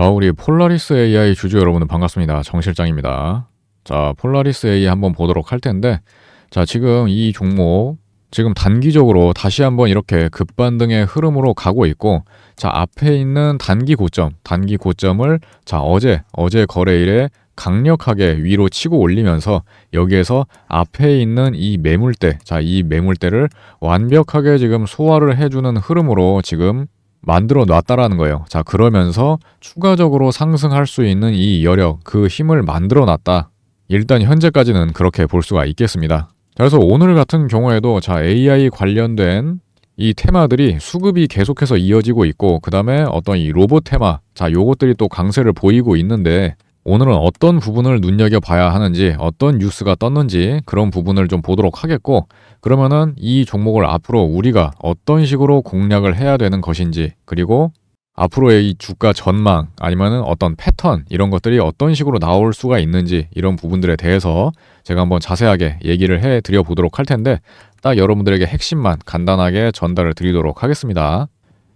자, 우리 폴라리스 AI 주주 여러분 반갑습니다. 정 실장입니다. 자, 폴라리스 AI 한번 보도록 할 텐데, 자, 지금 이 종목, 지금 단기적으로 다시 한번 이렇게 급반등의 흐름으로 가고 있고, 자, 앞에 있는 단기 고점, 단기 고점을, 자, 어제, 어제 거래일에 강력하게 위로 치고 올리면서 여기에서 앞에 있는 이 매물대, 자, 이 매물대를 완벽하게 지금 소화를 해주는 흐름으로 지금 만들어 놨다라는 거예요. 자, 그러면서 추가적으로 상승할 수 있는 이 여력, 그 힘을 만들어 놨다. 일단 현재까지는 그렇게 볼 수가 있겠습니다. 자, 그래서 오늘 같은 경우에도 자, AI 관련된 이 테마들이 수급이 계속해서 이어지고 있고, 그 다음에 어떤 이 로봇 테마, 자, 요것들이 또 강세를 보이고 있는데, 오늘은 어떤 부분을 눈여겨봐야 하는지, 어떤 뉴스가 떴는지 그런 부분을 좀 보도록 하겠고, 그러면은 이 종목을 앞으로 우리가 어떤 식으로 공략을 해야 되는 것인지, 그리고 앞으로의 이 주가 전망 아니면은 어떤 패턴 이런 것들이 어떤 식으로 나올 수가 있는지 이런 부분들에 대해서 제가 한번 자세하게 얘기를 해 드려 보도록 할 텐데 딱 여러분들에게 핵심만 간단하게 전달을 드리도록 하겠습니다.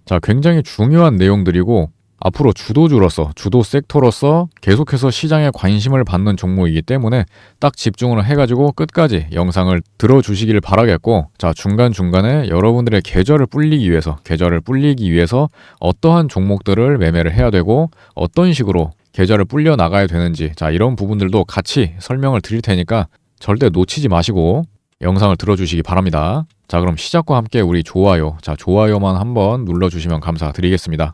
자, 굉장히 중요한 내용들이고 앞으로 주도주로서 주도 섹터로서 계속해서 시장에 관심을 받는 종목이기 때문에 딱 집중을 해가지고 끝까지 영상을 들어주시길 바라겠고 자 중간중간에 여러분들의 계절을 불리기 위해서 계절을 불리기 위해서 어떠한 종목들을 매매를 해야 되고 어떤 식으로 계절을 불려 나가야 되는지 자 이런 부분들도 같이 설명을 드릴 테니까 절대 놓치지 마시고 영상을 들어주시기 바랍니다. 자 그럼 시작과 함께 우리 좋아요 자 좋아요만 한번 눌러주시면 감사드리겠습니다.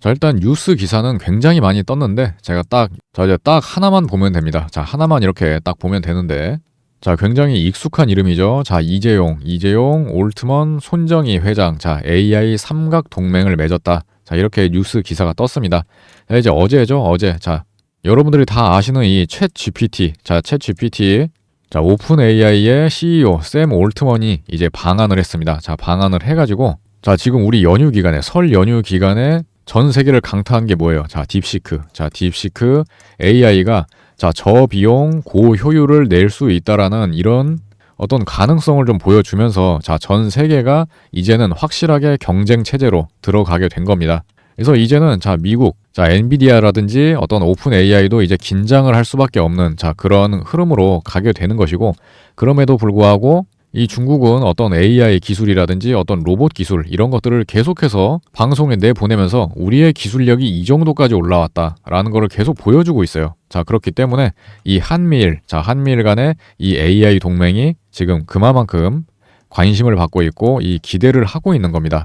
자, 일단 뉴스 기사는 굉장히 많이 떴는데 제가 딱, 자, 이제 딱 하나만 보면 됩니다. 자, 하나만 이렇게 딱 보면 되는데 자, 굉장히 익숙한 이름이죠. 자, 이재용, 이재용, 올트먼, 손정희 회장, 자, AI 삼각 동맹을 맺었다. 자, 이렇게 뉴스 기사가 떴습니다. 자, 이제 어제죠, 어제. 자, 여러분들이 다 아시는 이 챗 GPT, 자, 챗 GPT, 자, 오픈 AI의 CEO 샘 올트먼이 이제 방한을 했습니다. 자, 방한을 해가지고, 자, 지금 우리 연휴 기간에, 설 연휴 기간에 전 세계를 강타한 게 뭐예요? 자, 딥시크. 자, 딥시크 AI가 자, 저비용 고효율을 낼 수 있다라는 이런 어떤 가능성을 좀 보여주면서 자, 전 세계가 이제는 확실하게 경쟁 체제로 들어가게 된 겁니다. 그래서 이제는 자, 미국, 자, 엔비디아라든지 어떤 오픈 AI도 이제 긴장을 할 수밖에 없는 자, 그런 흐름으로 가게 되는 것이고 그럼에도 불구하고 이 중국은 어떤 AI 기술이라든지 어떤 로봇 기술 이런 것들을 계속해서 방송에 내보내면서 우리의 기술력이 이 정도까지 올라왔다라는 것을 계속 보여주고 있어요. 자, 그렇기 때문에 이 한미일, 자, 한미일 간의 이 AI 동맹이 지금 그만큼 관심을 받고 있고 이 기대를 하고 있는 겁니다.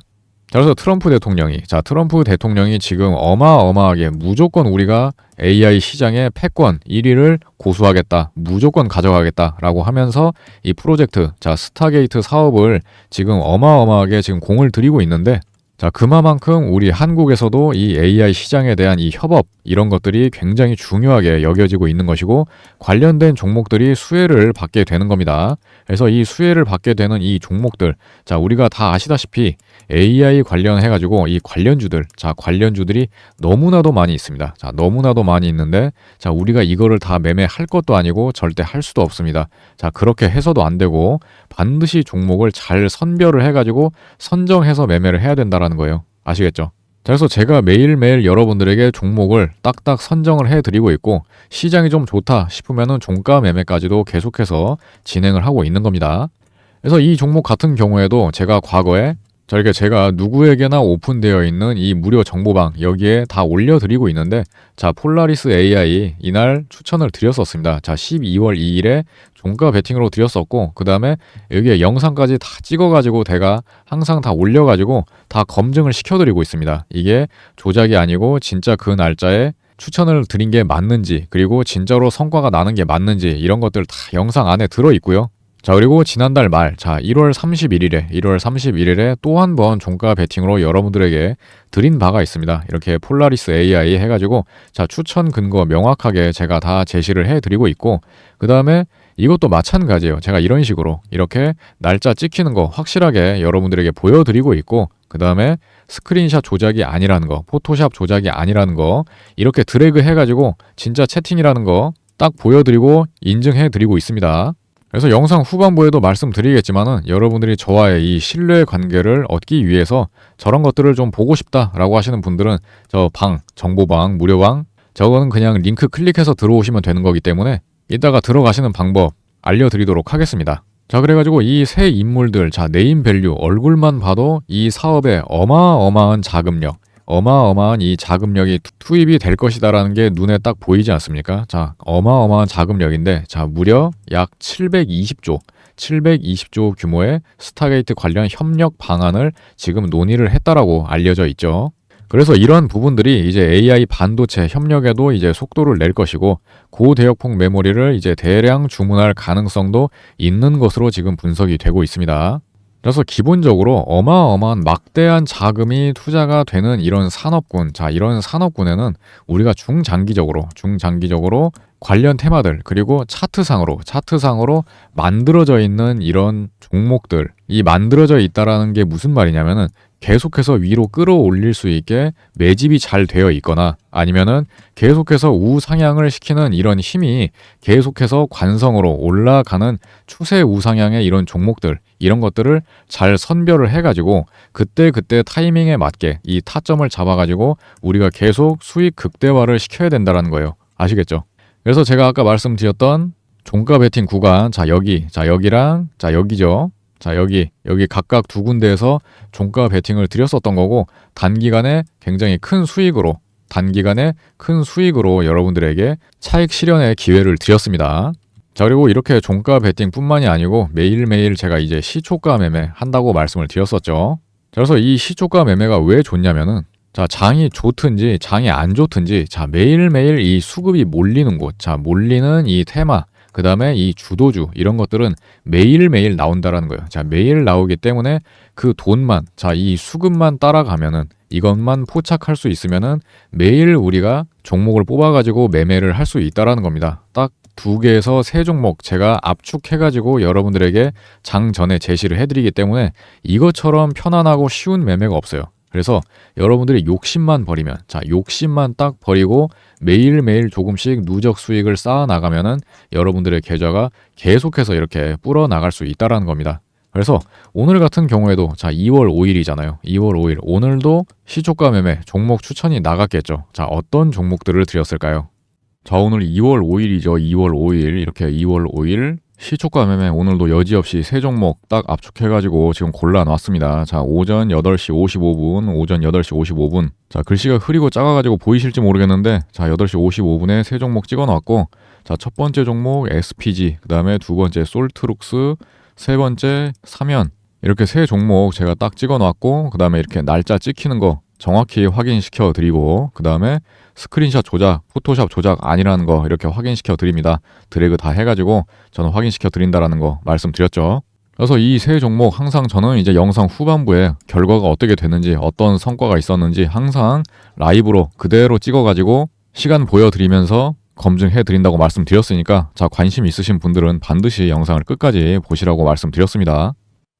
그래서 트럼프 대통령이 자 트럼프 대통령이 지금 어마어마하게 무조건 우리가 AI 시장의 패권 1위를 고수하겠다 무조건 가져가겠다라고 하면서 이 프로젝트 자 스타게이트 사업을 지금 어마어마하게 지금 공을 들이고 있는데 자, 그만큼 우리 한국에서도 이 AI 시장에 대한 이 협업 이런 것들이 굉장히 중요하게 여겨지고 있는 것이고 관련된 종목들이 수혜를 받게 되는 겁니다. 그래서 이 수혜를 받게 되는 이 종목들 자, 우리가 다 아시다시피 AI 관련해 가지고 이 관련주들 자, 관련주들이 너무나도 많이 있습니다. 자, 너무나도 많이 있는데 자, 우리가 이거를 다 매매할 것도 아니고 절대 할 수도 없습니다. 자, 그렇게 해서도 안 되고 반드시 종목을 잘 선별을 해 가지고 선정해서 매매를 해야 된다라 거라는 거예요. 아시겠죠? 그래서 제가 매일매일 여러분들에게 종목을 딱딱 선정을 해드리고 있고 시장이 좀 좋다 싶으면은 종가 매매까지도 계속해서 진행을 하고 있는 겁니다. 그래서 이 종목 같은 경우에도 제가 과거에 자, 이렇게 제가 누구에게나 오픈되어 있는 이 무료 정보방 여기에 다 올려드리고 있는데 자, 폴라리스 AI 이날 추천을 드렸었습니다. 자, 12월 2일에 종가 베팅으로 드렸었고 그 다음에 여기에 영상까지 다 찍어가지고 제가 항상 다 올려가지고 다 검증을 시켜드리고 있습니다. 이게 조작이 아니고 진짜 그 날짜에 추천을 드린 게 맞는지 그리고 진짜로 성과가 나는 게 맞는지 이런 것들 다 영상 안에 들어 있고요. 자, 그리고 지난달 말, 자, 1월 31일에, 1월 31일에 또 한 번 종가 베팅으로 여러분들에게 드린 바가 있습니다. 이렇게 폴라리스 AI 해가지고, 자, 추천 근거 명확하게 제가 다 제시를 해드리고 있고, 그 다음에 이것도 마찬가지예요. 제가 이런 식으로, 이렇게 날짜 찍히는 거 확실하게 여러분들에게 보여드리고 있고, 그 다음에 스크린샷 조작이 아니라는 거, 포토샵 조작이 아니라는 거, 이렇게 드래그 해가지고, 진짜 채팅이라는 거 딱 보여드리고 인증해드리고 있습니다. 그래서 영상 후반부에도 말씀드리겠지만은 여러분들이 저와의 이 신뢰 관계를 얻기 위해서 저런 것들을 좀 보고 싶다라고 하시는 분들은 저 방, 정보방, 무료방 저거는 그냥 링크 클릭해서 들어오시면 되는 거기 때문에 이따가 들어가시는 방법 알려드리도록 하겠습니다. 자, 그래가지고 이새 인물들, 자, 네임 밸류, 얼굴만 봐도 이 사업에 어마어마한 자금력, 어마어마한 이 자금력이 투- 투입이 될 것이다라는 게 눈에 딱 보이지 않습니까? 자, 어마어마한 자금력인데, 자, 무려 약 720조, 720조 규모의 스타게이트 관련 협력 방안을 지금 논의를 했다라고 알려져 있죠. 그래서 이런 부분들이 이제 AI 반도체 협력에도 이제 속도를 낼 것이고 고대역폭 메모리를 이제 대량 주문할 가능성도 있는 것으로 지금 분석이 되고 있습니다. 그래서 기본적으로 어마어마한 막대한 자금이 투자가 되는 이런 산업군, 자, 이런 산업군에는 우리가 중장기적으로, 중장기적으로 관련 테마들, 그리고 차트상으로, 차트상으로 만들어져 있는 이런 종목들, 이 만들어져 있다라는 게 무슨 말이냐면은 계속해서 위로 끌어올릴 수 있게 매집이 잘 되어 있거나 아니면은 계속해서 우상향을 시키는 이런 힘이 계속해서 관성으로 올라가는 추세 우상향의 이런 종목들 이런 것들을 잘 선별을 해가지고 그때 그때 타이밍에 맞게 이 타점을 잡아가지고 우리가 계속 수익 극대화를 시켜야 된다라는 거예요. 아시겠죠? 그래서 제가 아까 말씀드렸던 종가 베팅 구간 자 여기 자 여기랑 자 여기죠. 자 여기 여기 각각 두 군데에서 종가 베팅을 드렸었던 거고 단기간에 굉장히 큰 수익으로 단기간에 큰 수익으로 여러분들에게 차익 실현의 기회를 드렸습니다. 자 그리고 이렇게 종가 베팅뿐만이 아니고 매일매일 제가 이제 시초가 매매 한다고 말씀을 드렸었죠. 자, 그래서 이 시초가 매매가 왜 좋냐면은 자 장이 좋든지 장이 안 좋든지 자 매일매일 이 수급이 몰리는 곳, 자 몰리는 이 테마, 그 다음에 이 주도주 이런 것들은 매일매일 나온다라는 거예요. 자 매일 나오기 때문에 그 돈만 자 이 수급만 따라가면은 이것만 포착할 수 있으면은 매일 우리가 종목을 뽑아가지고 매매를 할 수 있다라는 겁니다. 딱 두 개에서 세 종목 제가 압축해가지고 여러분들에게 장 전에 제시를 해드리기 때문에 이것처럼 편안하고 쉬운 매매가 없어요. 그래서 여러분들이 욕심만 버리면 자 욕심만 딱 버리고 매일매일 조금씩 누적 수익을 쌓아 나가면은 여러분들의 계좌가 계속해서 이렇게 불어 나갈 수 있다라는 겁니다. 그래서 오늘 같은 경우에도 자 2월 5일이잖아요. 2월 5일 오늘도 시초가 매매 종목 추천이 나갔겠죠. 자 어떤 종목들을 드렸을까요? 자 오늘 2월 5일이죠. 2월 5일 이렇게 2월 5일 시초가 매매 오늘도 여지없이 세 종목 딱 압축해가지고 지금 골라놨습니다. 자 오전 8시 55분 오전 8시 55분 자 글씨가 흐리고 작아가지고 보이실지 모르겠는데 자 8시 55분에 세 종목 찍어놨고 자 첫 번째 종목 SPG 그 다음에 두 번째 솔트룩스 세 번째 사면 이렇게 세 종목 제가 딱 찍어놨고 그 다음에 이렇게 날짜 찍히는 거 정확히 확인시켜 드리고 그 다음에 스크린샷 조작, 포토샵 조작 아니라는 거 이렇게 확인시켜 드립니다. 드래그 다 해가지고 저는 확인시켜 드린다라는 거 말씀드렸죠. 그래서 이 세 종목 항상 저는 이제 영상 후반부에 결과가 어떻게 됐는지 어떤 성과가 있었는지 항상 라이브로 그대로 찍어가지고 시간 보여드리면서 검증해 드린다고 말씀드렸으니까 자 관심 있으신 분들은 반드시 영상을 끝까지 보시라고 말씀드렸습니다.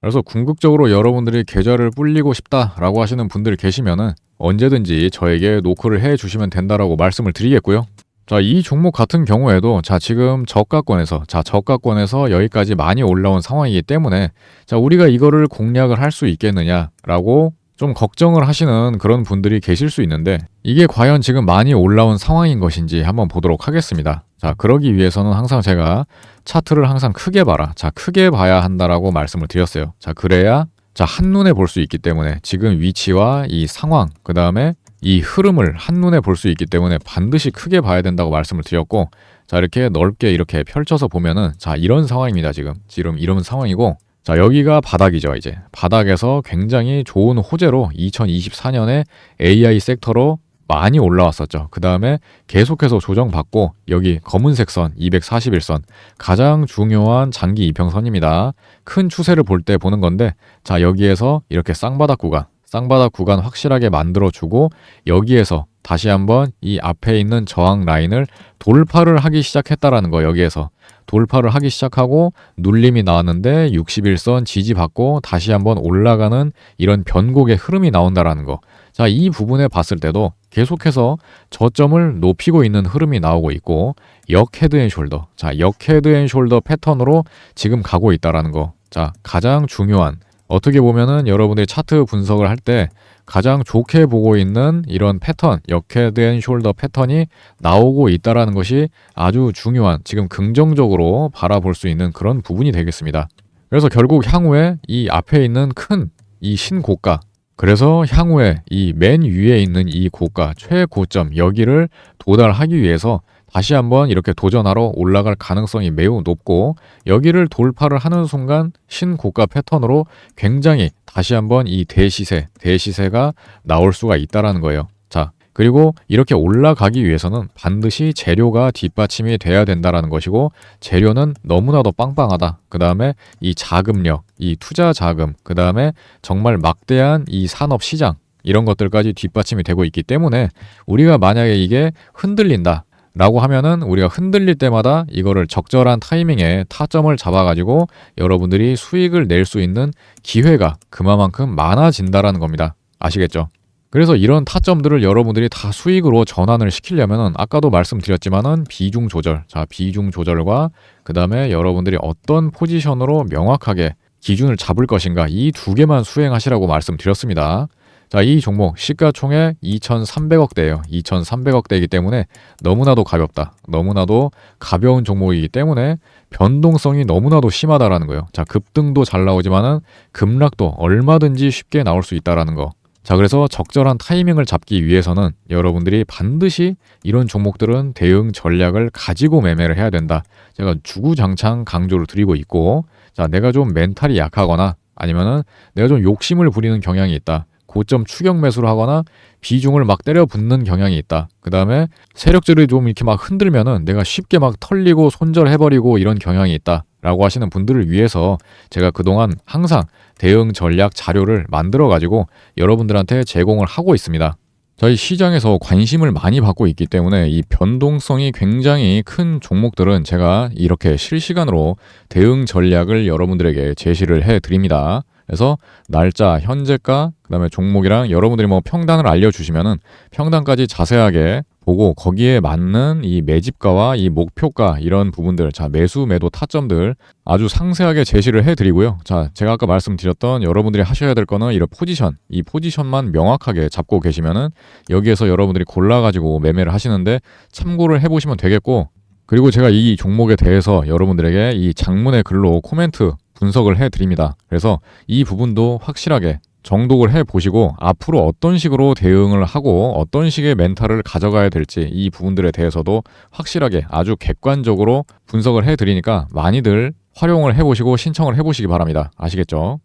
그래서 궁극적으로 여러분들이 계좌를 불리고 싶다라고 하시는 분들 계시면은 언제든지 저에게 노크를 해 주시면 된다라고 말씀을 드리겠고요. 자, 이 종목 같은 경우에도 자, 지금 저가권에서 자, 저가권에서 여기까지 많이 올라온 상황이기 때문에 자, 우리가 이거를 공략을 할 수 있겠느냐라고 좀 걱정을 하시는 그런 분들이 계실 수 있는데 이게 과연 지금 많이 올라온 상황인 것인지 한번 보도록 하겠습니다. 자, 그러기 위해서는 항상 제가 차트를 항상 크게 봐라. 자, 크게 봐야 한다라고 말씀을 드렸어요. 자, 그래야 자, 한눈에 볼 수 있기 때문에 지금 위치와 이 상황, 그 다음에 이 흐름을 한눈에 볼 수 있기 때문에 반드시 크게 봐야 된다고 말씀을 드렸고, 자, 이렇게 넓게 이렇게 펼쳐서 보면은, 자, 이런 상황입니다, 지금. 지금 이런 상황이고, 자, 여기가 바닥이죠, 이제. 바닥에서 굉장히 좋은 호재로 2024년에 AI 섹터로 많이 올라왔었죠. 그 다음에 계속해서 조정받고 여기 검은색 선 241선 가장 중요한 장기 이평선입니다. 큰 추세를 볼 때 보는 건데 자 여기에서 이렇게 쌍바닥 구간 쌍바닥 구간 확실하게 만들어주고 여기에서 다시 한번 이 앞에 있는 저항 라인을 돌파를 하기 시작했다라는 거 여기에서 돌파를 하기 시작하고 눌림이 나왔는데 61선 지지받고 다시 한번 올라가는 이런 변곡의 흐름이 나온다라는 거. 자, 이 부분에 봤을 때도 계속해서 저점을 높이고 있는 흐름이 나오고 있고 역 헤드 앤 숄더. 자, 역 헤드 앤 숄더 패턴으로 지금 가고 있다라는 거. 자, 가장 중요한 어떻게 보면은 여러분들이 차트 분석을 할 때 가장 좋게 보고 있는 이런 패턴, 앤 숄더 패턴이 나오고 있다라는 것이 아주 중요한 지금 긍정적으로 바라볼 수 있는 그런 부분이 되겠습니다. 그래서 결국 향후에 이 앞에 있는 큰 이 신고가 그래서 향후에 이 맨 위에 있는 이 고가 최고점 여기를 도달하기 위해서 다시 한번 이렇게 도전하러 올라갈 가능성이 매우 높고 여기를 돌파를 하는 순간 신고가 패턴으로 굉장히 다시 한번 이 대시세, 대시세가 나올 수가 있다라는 거예요. 자, 그리고 이렇게 올라가기 위해서는 반드시 재료가 뒷받침이 돼야 된다라는 것이고 재료는 너무나도 빵빵하다. 그 다음에 이 자금력, 이 투자 자금, 그 다음에 정말 막대한 이 산업 시장 이런 것들까지 뒷받침이 되고 있기 때문에 우리가 만약에 이게 흔들린다. 라고 하면은 우리가 흔들릴 때마다 이거를 적절한 타이밍에 타점을 잡아가지고 여러분들이 수익을 낼 수 있는 기회가 그만큼 많아진다라는 겁니다. 아시겠죠? 그래서 이런 타점들을 여러분들이 다 수익으로 전환을 시키려면은 아까도 말씀드렸지만은 비중 조절, 자 비중 조절과 그 다음에 여러분들이 어떤 포지션으로 명확하게 기준을 잡을 것인가 이 두 개만 수행하시라고 말씀드렸습니다. 자, 이 종목 시가총액 2,300억대예요. 2,300억대이기 때문에 너무나도 가볍다. 너무나도 가벼운 종목이기 때문에 변동성이 너무나도 심하다라는 거예요. 자, 급등도 잘 나오지만은 급락도 얼마든지 쉽게 나올 수 있다라는 거. 자, 그래서 적절한 타이밍을 잡기 위해서는 여러분들이 반드시 이런 종목들은 대응 전략을 가지고 매매를 해야 된다. 제가 주구장창 강조를 드리고 있고, 자, 내가 좀 멘탈이 약하거나 아니면은 내가 좀 욕심을 부리는 경향이 있다. 고점 추격 매수를 하거나 비중을 막 때려 붙는 경향이 있다. 그 다음에 세력들이 좀 이렇게 막 흔들면은 내가 쉽게 막 털리고 손절해버리고 이런 경향이 있다. 라고 하시는 분들을 위해서 제가 그동안 항상 대응 전략 자료를 만들어 가지고 여러분들한테 제공을 하고 있습니다. 저희 시장에서 관심을 많이 받고 있기 때문에 이 변동성이 굉장히 큰 종목들은 제가 이렇게 실시간으로 대응 전략을 여러분들에게 제시를 해 드립니다. 그래서 날짜, 현재가, 그다음에 종목이랑 여러분들이 뭐 평단을 알려주시면은 평단까지 자세하게 보고 거기에 맞는 이 매집가와 이 목표가 이런 부분들, 자 매수 매도 타점들 아주 상세하게 제시를 해드리고요. 자 제가 아까 말씀드렸던 여러분들이 하셔야 될 거는 이런 포지션, 이 포지션만 명확하게 잡고 계시면은 여기에서 여러분들이 골라 가지고 매매를 하시는데 참고를 해보시면 되겠고. 그리고 제가 이 종목에 대해서 여러분들에게 이 장문의 글로 코멘트 분석을 해 드립니다. 그래서 이 부분도 확실하게 정독을 해 보시고 앞으로 어떤 식으로 대응을 하고 어떤 식의 멘탈을 가져가야 될지 이 부분들에 대해서도 확실하게 아주 객관적으로 분석을 해 드리니까 많이들 활용을 해 보시고 신청을 해 보시기 바랍니다. 아시겠죠?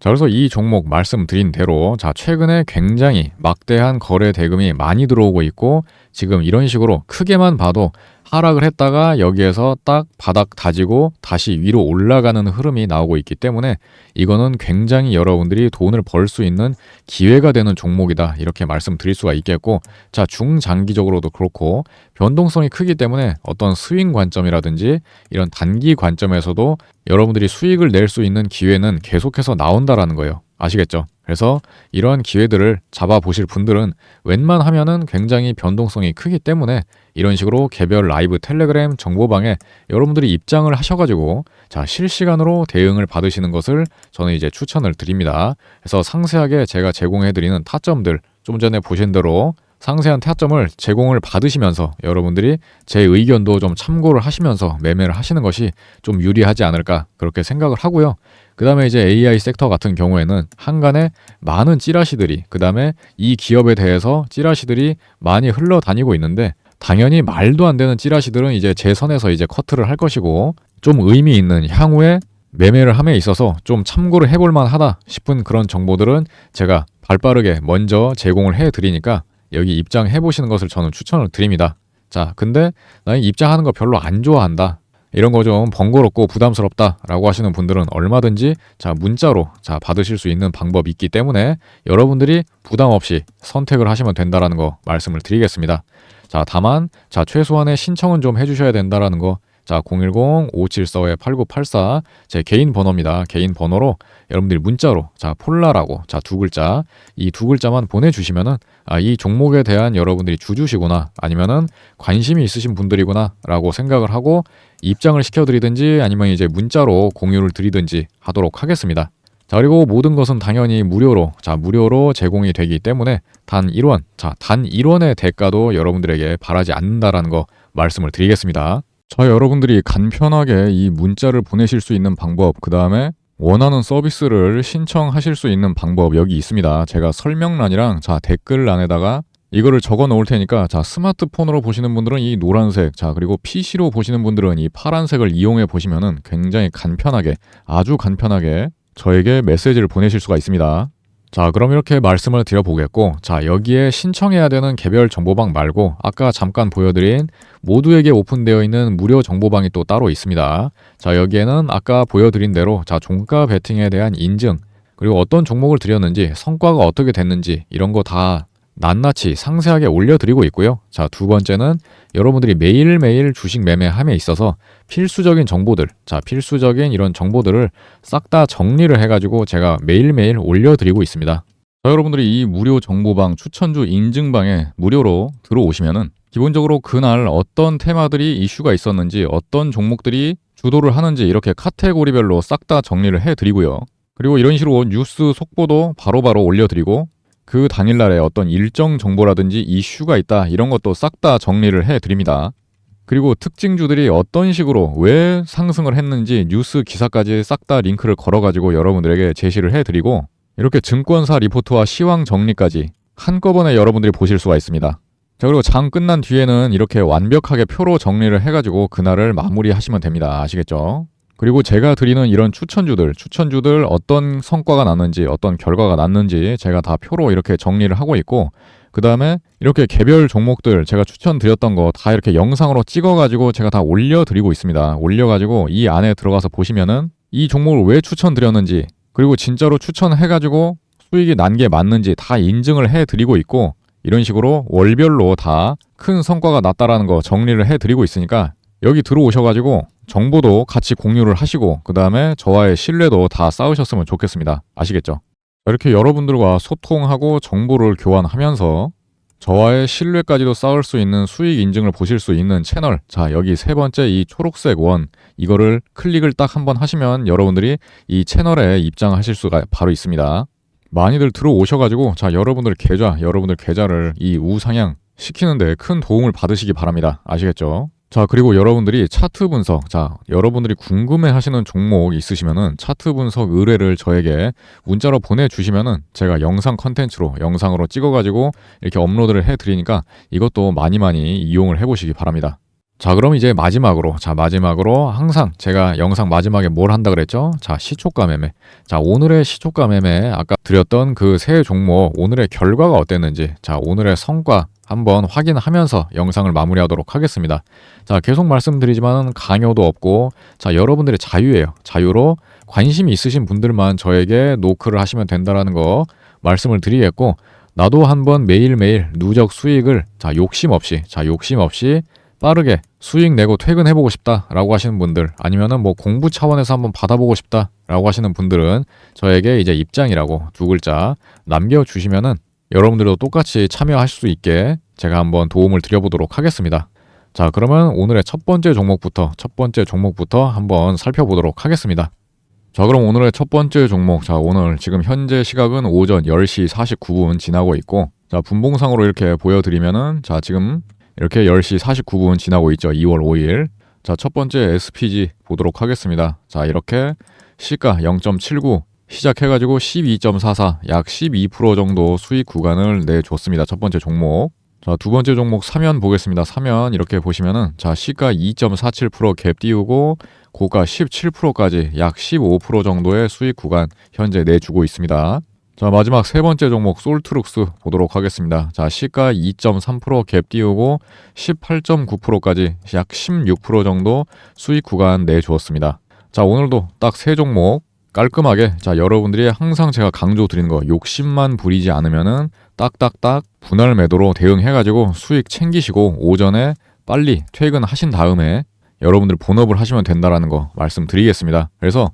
자, 그래서 이 종목 말씀드린 대로 자, 최근에 굉장히 막대한 거래 대금이 많이 들어오고 있고 지금 이런 식으로 크게만 봐도 하락을 했다가 여기에서 딱 바닥 다지고 다시 위로 올라가는 흐름이 나오고 있기 때문에 이거는 굉장히 여러분들이 돈을 벌 수 있는 기회가 되는 종목이다. 이렇게 말씀드릴 수가 있겠고 자, 중장기적으로도 그렇고 변동성이 크기 때문에 어떤 스윙 관점이라든지 이런 단기 관점에서도 여러분들이 수익을 낼 수 있는 기회는 계속해서 나온다라는 거예요. 아시겠죠? 그래서 이러한 기회들을 잡아보실 분들은 웬만하면은 굉장히 변동성이 크기 때문에 이런 식으로 개별 라이브 텔레그램 정보방에 여러분들이 입장을 하셔가지고 자 실시간으로 대응을 받으시는 것을 저는 이제 추천을 드립니다. 그래서 상세하게 제가 제공해드리는 타점들 좀 전에 보신 대로 상세한 타점을 제공을 받으시면서 여러분들이 제 의견도 좀 참고를 하시면서 매매를 하시는 것이 좀 유리하지 않을까 그렇게 생각을 하고요. 그 다음에 이제 AI 섹터 같은 경우에는 한간에 많은 찌라시들이 그 다음에 이 기업에 대해서 찌라시들이 많이 흘러다니고 있는데 당연히 말도 안 되는 찌라시들은 이제 제 선에서 이제 커트를 할 것이고 좀 의미 있는 향후에 매매를 함에 있어서 좀 참고를 해볼 만하다 싶은 그런 정보들은 제가 발빠르게 먼저 제공을 해 드리니까 여기 입장해 보시는 것을 저는 추천을 드립니다. 자, 근데 나는 입장하는 거 별로 안 좋아한다. 이런 거 좀 번거롭고 부담스럽다라고 하시는 분들은 얼마든지 자 문자로 자 받으실 수 있는 방법이 있기 때문에 여러분들이 부담 없이 선택을 하시면 된다라는 거 말씀을 드리겠습니다. 자 다만 자 최소한의 신청은 좀 해주셔야 된다라는 거. 자 010-5745-8984 제 개인 번호입니다. 개인 번호로 여러분들이 문자로 자 폴라라고 자 두 글자 이 두 글자만 보내주시면은 아, 이 종목에 대한 여러분들이 주주시구나 아니면은 관심이 있으신 분들이구나 라고 생각을 하고 입장을 시켜드리든지 아니면 이제 문자로 공유를 드리든지 하도록 하겠습니다. 자 그리고 모든 것은 당연히 무료로 자 무료로 제공이 되기 때문에 단 1원 자 단 1원의 대가도 여러분들에게 바라지 않는다라는 거 말씀을 드리겠습니다. 자 여러분들이 간편하게 이 문자를 보내실 수 있는 방법 그 다음에 원하는 서비스를 신청하실 수 있는 방법 여기 있습니다. 제가 설명란이랑 자 댓글란에다가 이거를 적어 놓을 테니까 자 스마트폰으로 보시는 분들은 이 노란색 자 그리고 PC로 보시는 분들은 이 파란색을 이용해 보시면은 굉장히 간편하게 아주 간편하게 저에게 메시지를 보내실 수가 있습니다. 자, 그럼 이렇게 말씀을 드려보겠고, 자, 여기에 신청해야 되는 개별 정보방 말고, 아까 잠깐 보여드린 모두에게 오픈되어 있는 무료 정보방이 또 따로 있습니다. 자, 여기에는 아까 보여드린 대로, 자, 종가 베팅에 대한 인증, 그리고 어떤 종목을 드렸는지, 성과가 어떻게 됐는지, 이런 거 다 낱낱이 상세하게 올려드리고 있고요. 자, 두 번째는 여러분들이 매일매일 주식 매매함에 있어서 필수적인 정보들, 자, 필수적인 이런 정보들을 싹 다 정리를 해가지고 제가 매일매일 올려드리고 있습니다. 자, 여러분들이 이 무료 정보방 추천주 인증방에 무료로 들어오시면은 기본적으로 그날 어떤 테마들이 이슈가 있었는지 어떤 종목들이 주도를 하는지 이렇게 카테고리별로 싹 다 정리를 해드리고요. 그리고 이런 식으로 뉴스 속보도 바로바로 올려드리고 그 당일날에 어떤 일정 정보라든지 이슈가 있다 이런 것도 싹 다 정리를 해드립니다. 그리고 특징주들이 어떤 식으로 왜 상승을 했는지 뉴스 기사까지 싹 다 링크를 걸어가지고 여러분들에게 제시를 해드리고 이렇게 증권사 리포트와 시황 정리까지 한꺼번에 여러분들이 보실 수가 있습니다. 자 그리고 장 끝난 뒤에는 이렇게 완벽하게 표로 정리를 해가지고 그날을 마무리하시면 됩니다. 아시겠죠? 그리고 제가 드리는 이런 추천주들, 추천주들 어떤 성과가 났는지, 어떤 결과가 났는지 제가 다 표로 이렇게 정리를 하고 있고, 그 다음에 이렇게 개별 종목들 제가 추천드렸던 거 다 이렇게 영상으로 찍어가지고 제가 다 올려드리고 있습니다. 올려가지고 이 안에 들어가서 보시면은 이 종목을 왜 추천드렸는지, 그리고 진짜로 추천해가지고 수익이 난 게 맞는지 다 인증을 해드리고 있고, 이런 식으로 월별로 다 큰 성과가 났다라는 거 정리를 해드리고 있으니까 여기 들어오셔가지고 정보도 같이 공유를 하시고 그 다음에 저와의 신뢰도 다 쌓으셨으면 좋겠습니다. 아시겠죠? 이렇게 여러분들과 소통하고 정보를 교환하면서 저와의 신뢰까지도 쌓을 수 있는 수익 인증을 보실 수 있는 채널. 자, 여기 세 번째 이 초록색 원. 이거를 클릭을 딱 한번 하시면 여러분들이 이 채널에 입장하실 수가 바로 있습니다. 많이들 들어오셔가지고, 자, 여러분들 계좌, 여러분들 계좌를 이 우상향 시키는데 큰 도움을 받으시기 바랍니다. 아시겠죠? 자, 그리고 여러분들이 차트 분석, 자, 여러분들이 궁금해 하시는 종목 있으시면은 차트 분석 의뢰를 저에게 문자로 보내주시면은 제가 영상 컨텐츠로, 영상으로 찍어가지고 이렇게 업로드를 해드리니까 이것도 많이 많이 이용을 해보시기 바랍니다. 자, 그럼 이제 마지막으로, 자, 마지막으로 항상 제가 영상 마지막에 뭘 한다 그랬죠? 자, 시초가 매매. 자, 오늘의 시초가 매매, 아까 드렸던 그 세 종목, 오늘의 결과가 어땠는지, 자, 오늘의 성과, 한번 확인하면서 영상을 마무리하도록 하겠습니다. 자, 계속 말씀드리지만 강요도 없고, 자, 여러분들의 자유예요. 자유로 관심이 있으신 분들만 저에게 노크를 하시면 된다라는 거 말씀을 드리겠고, 나도 한번 매일매일 누적 수익을, 자, 욕심 없이, 자, 욕심 없이 빠르게 수익 내고 퇴근해보고 싶다라고 하시는 분들, 아니면은 뭐 공부 차원에서 한번 받아보고 싶다라고 하시는 분들은 저에게 이제 입장이라고 두 글자 남겨주시면은 여러분들도 똑같이 참여하실 수 있게 제가 한번 도움을 드려보도록 하겠습니다. 자, 그러면 오늘의 첫 번째 종목부터, 첫 번째 종목부터 한번 살펴보도록 하겠습니다. 자, 그럼 오늘의 첫 번째 종목. 자, 오늘 지금 현재 시각은 오전 10시 49분 지나고 있고, 자, 분봉상으로 이렇게 보여드리면은, 자, 지금 이렇게 10시 49분 지나고 있죠. 2월 5일. 자, 첫 번째 SPG 보도록 하겠습니다. 자, 이렇게 시가 0.79, 시작해가지고 12.44, 약 12% 정도 수익 구간을 내줬습니다. 첫 번째 종목. 자, 두 번째 종목 사면 보겠습니다. 사면 이렇게 보시면은 자, 시가 2.47%갭 띄우고 고가 17%까지 약 15% 정도의 수익 구간 현재 내주고 있습니다. 자, 마지막 세 번째 종목 솔트룩스 보도록 하겠습니다. 자, 시가 2.3%갭 띄우고 18.9%까지 약 16% 정도 수익 구간 내주었습니다. 자, 오늘도 딱 세 종목 깔끔하게 자, 여러분들이 항상 제가 강조 드리는 거 욕심만 부리지 않으면은 딱딱딱 분할 매도로 대응해 가지고 수익 챙기시고 오전에 빨리 퇴근하신 다음에 여러분들 본업을 하시면 된다라는 거 말씀드리겠습니다. 그래서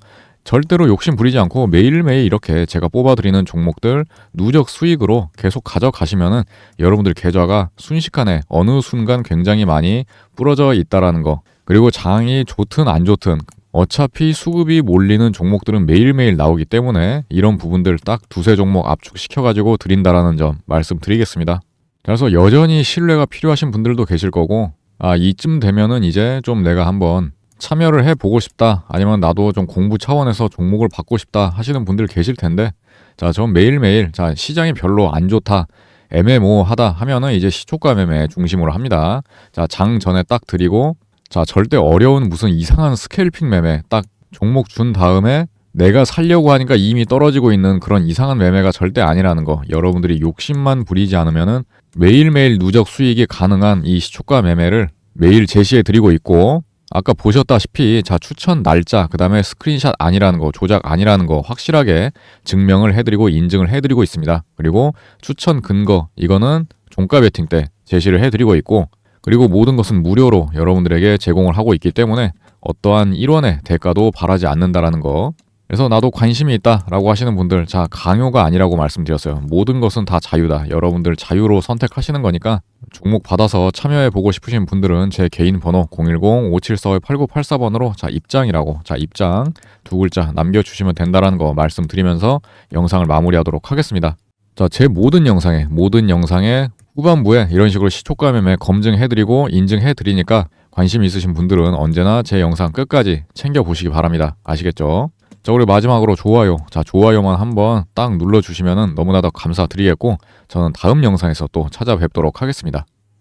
절대로 욕심 부리지 않고 매일매일 이렇게 제가 뽑아드리는 종목들 누적 수익으로 계속 가져가시면은 여러분들 계좌가 순식간에 어느 순간 굉장히 많이 부러져 있다라는 거 그리고 장이 좋든 안 좋든 어차피 수급이 몰리는 종목들은 매일매일 나오기 때문에 이런 부분들 딱 두세 종목 압축시켜가지고 드린다라는 점 말씀드리겠습니다. 그래서 여전히 신뢰가 필요하신 분들도 계실 거고 아 이쯤 되면은 이제 좀 내가 한번 참여를 해보고 싶다 아니면 나도 좀 공부 차원에서 종목을 받고 싶다 하시는 분들 계실 텐데 자 전 매일매일 자 시장이 별로 안 좋다 애매모호하다 하면은 이제 시초가 매매 중심으로 합니다. 자 장 전에 딱 드리고 자 절대 어려운 무슨 이상한 스케일핑 매매 딱 종목 준 다음에 내가 살려고 하니까 이미 떨어지고 있는 그런 이상한 매매가 절대 아니라는 거 여러분들이 욕심만 부리지 않으면은 매일매일 누적 수익이 가능한 이 시초가 매매를 매일 제시해 드리고 있고 아까 보셨다시피 자 추천 날짜 그 다음에 스크린샷 아니라는 거 조작 아니라는 거 확실하게 증명을 해드리고 인증을 해드리고 있습니다. 그리고 추천 근거 이거는 종가 베팅 때 제시를 해드리고 있고 그리고 모든 것은 무료로 여러분들에게 제공을 하고 있기 때문에 어떠한 일원의 대가도 바라지 않는다라는 거 그래서 나도 관심이 있다 라고 하시는 분들 자 강요가 아니라고 말씀드렸어요. 모든 것은 다 자유다. 여러분들 자유로 선택하시는 거니까 종목 받아서 참여해 보고 싶으신 분들은 제 개인 번호 010-5745-8984번으로 자 입장이라고 자 입장 두 글자 남겨주시면 된다라는 거 말씀드리면서 영상을 마무리하도록 하겠습니다. 자 제 모든 영상에 모든 영상에 후반부에 이런 식으로 시초가 매매 검증해드리고 인증해드리니까 관심 있으신 분들은 언제나 제 영상 끝까지 챙겨보시기 바랍니다. 아시겠죠? 자, 그리고 마지막으로 좋아요. 자, 좋아요만 한번 딱 눌러주시면 너무나 도 감사드리겠고, 저는 다음 영상에서 또 찾아뵙도록 하겠습니다.